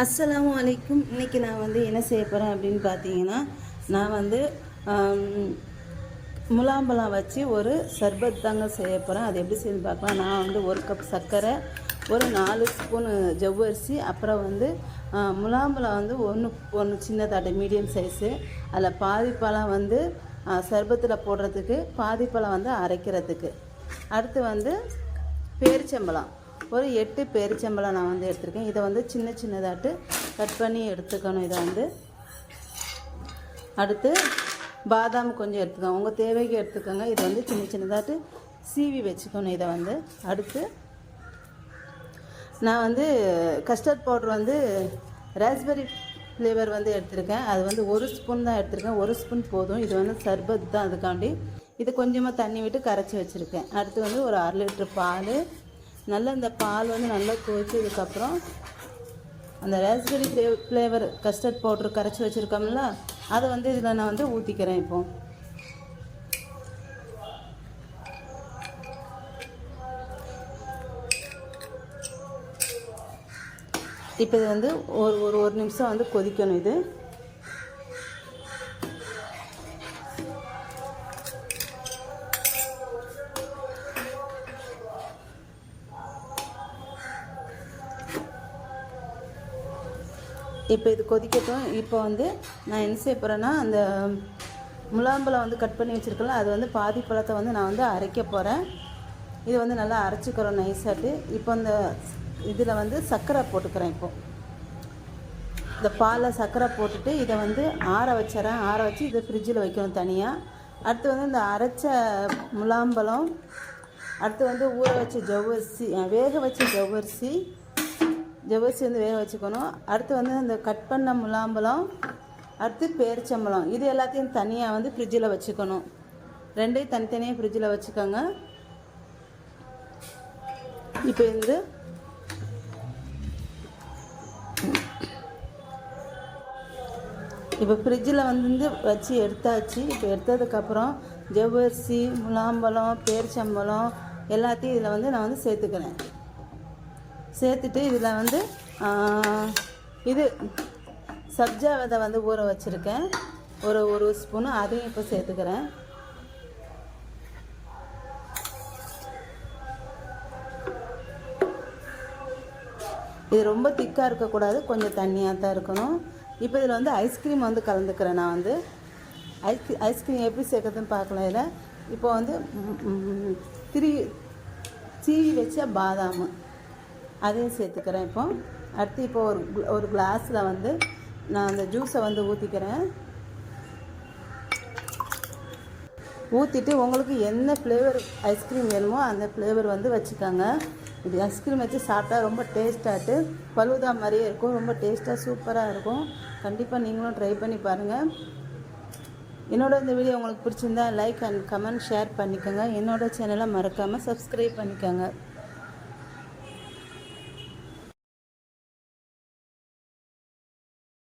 அஸ்ஸலாமு அலைக்கும். இன்றைக்கி நான் வந்து என்ன செய்ய போகிறேன் அப்படின்னு பார்த்தீங்கன்னா நான் வந்து முலாம்பழம் வச்சு ஒரு சர்பத் தாங்க செய்ய போகிறேன் அது எப்படி செய்து பார்க்கலாம். நான் வந்து ஒரு கப் சர்க்கரை ஒரு நாலு ஸ்பூனு ஜவ்வரிசி அப்புறம் வந்து முலாம்பழம் வந்து ஒன்று ஒன்று சின்னதாட்ட மீடியம் சைஸு அதில் பாதி பழம் வந்து சர்பத்தில் போடுறதுக்கு பாதி பழம் வந்து அரைக்கிறதுக்கு. அடுத்து வந்து பேரிச்சம்பழம். ஒரு எட்டு பேரிச்சம்பளம் நான் வந்து எடுத்திருக்கேன். இதை வந்து சின்ன சின்னதாட்டு கட் பண்ணி எடுத்துக்கணும். இதை வந்து அடுத்து பாதாம் கொஞ்சம் எடுத்துக்கோங்க. உங்கள் தேவைக்கு எடுத்துக்கோங்க. இதை வந்து சின்ன சின்னதாட்டு சீவி வச்சுக்கணும். இதை வந்து அடுத்து நான் வந்து கஸ்டர்ட் பவுடர் வந்து ராஸ்பெரி ஃப்ளேவர் வந்து எடுத்திருக்கேன். அது வந்து ஒரு ஸ்பூன் தான் எடுத்திருக்கேன். ஒரு ஸ்பூன் போதும். இது வந்து சர்பத் தான். அதுக்காண்டி இது கொஞ்சமாக தண்ணி விட்டு கரைச்சி வச்சுருக்கேன். அடுத்து வந்து ஒரு அரை லிட்டர் பால் நல்லா இந்த பால் வந்து நல்லா கொதிச்சதுக்கப்புறம் அந்த ராஸ்பெரி ஃப்ளேவர் கஸ்டர்ட் பவுட்ரு கரைச்சி வச்சுருக்கோம்ல அதை வந்து இதில் நான் வந்து ஊற்றிக்கிறேன் இப்போ. இப்போ இது வந்து ஒரு ஒரு ஒரு நிமிஷம் வந்து கொதிக்கணும் இது. இப்போ இது கொதிக்கட்டும். இப்போ வந்து நான் என்ன செய்ய போகிறேன்னா அந்த முலாம்பழம் வந்து கட் பண்ணி வச்சுருக்கல அது வந்து பாதி பழத்தை வந்து நான் வந்து அரைக்க போகிறேன் இது வந்து நல்லா அரைச்சிக்கிறோம் நைஸாட்டு. இப்போ இந்த இதில் வந்து சர்க்கரை போட்டுக்கிறேன் இப்போ. இந்த பாலில் சர்க்கரை போட்டுட்டு இதை வந்து ஆற வச்சிடறேன். ஆற வச்சு இதை ஃப்ரிட்ஜில் வைக்கணும் தனியாக அடுத்து வந்து இந்த அரைச்ச முலாம்பழம் அடுத்து வந்து ஊற வச்ச ஜவ்வரிசி வேக வச்ச ஜவ்வரிசி ஜவ்வரிசி வந்து வேக வச்சுக்கணும். அடுத்து வந்து இந்த கட் பண்ண முலாம்பழம் அடுத்து பேரிச்சம்பழம். இது எல்லாத்தையும் தனியாக வந்து ஃப்ரிட்ஜில் வச்சுக்கணும். ரெண்டையும் தனித்தனியாக ஃப்ரிட்ஜில் வச்சுக்கோங்க. இப்போ வந்து இப்போ ஃப்ரிட்ஜில் வந்து வச்சு எடுத்தாச்சு. இப்போ எடுத்ததுக்கப்புறம் ஜவ்வரிசி முலாம்பழம் பேரிச்சம்பழம் எல்லாத்தையும் இதில் வந்து நான் வந்து சேர்த்துக்கிறேன். சேர்த்துட்டு இதில் வந்து இது சப்ஜா விதை வந்து ஊற வச்சுருக்கேன் ஒரு ஒரு ஸ்பூனு அதையும் இப்போ சேர்த்துக்கிறேன் இது ரொம்ப திக்காக இருக்கக்கூடாது கொஞ்சம் தண்ணியாக தான் இருக்கணும் இப்போ இதில் வந்து ஐஸ்கிரீம் வந்து கலந்துக்கிறேன் நான் வந்து ஐஸ்கிரீ ஐஸ்கிரீம் எப்படி சேர்க்கறதுன்னு பார்க்கலாம் இதில் இப்போ வந்து திரி சீவி வச்ச பாதாம் அதையும் சேர்த்துக்கிறேன் இப்போ. அடுத்து இப்போ ஒரு ஒரு கிளாஸில் வந்து நான் அந்த ஜூஸை வந்து ஊற்றிக்கிறேன் ஊற்றிட்டு உங்களுக்கு என்ன ஃப்ளேவர் ஐஸ்கிரீம் வேணுமோ அந்த ஃப்ளேவர் வந்து வச்சுக்கோங்க. இது ஐஸ்கிரீம் வச்சு சாப்பிட்டா ரொம்ப டேஸ்ட்டாகிட்டு பழுதா மாதிரியே இருக்கும். ரொம்ப டேஸ்ட்டாக சூப்பராக இருக்கும். கண்டிப்பாக நீங்களும் ட்ரை பண்ணி பாருங்கள் என்னோட இந்த வீடியோ உங்களுக்கு பிடிச்சிருந்தா லைக் அண்ட் கமெண்ட் ஷேர் பண்ணிக்கோங்க. என்னோட சேனலை மறக்காமல் சப்ஸ்கிரைப் பண்ணிக்கோங்க.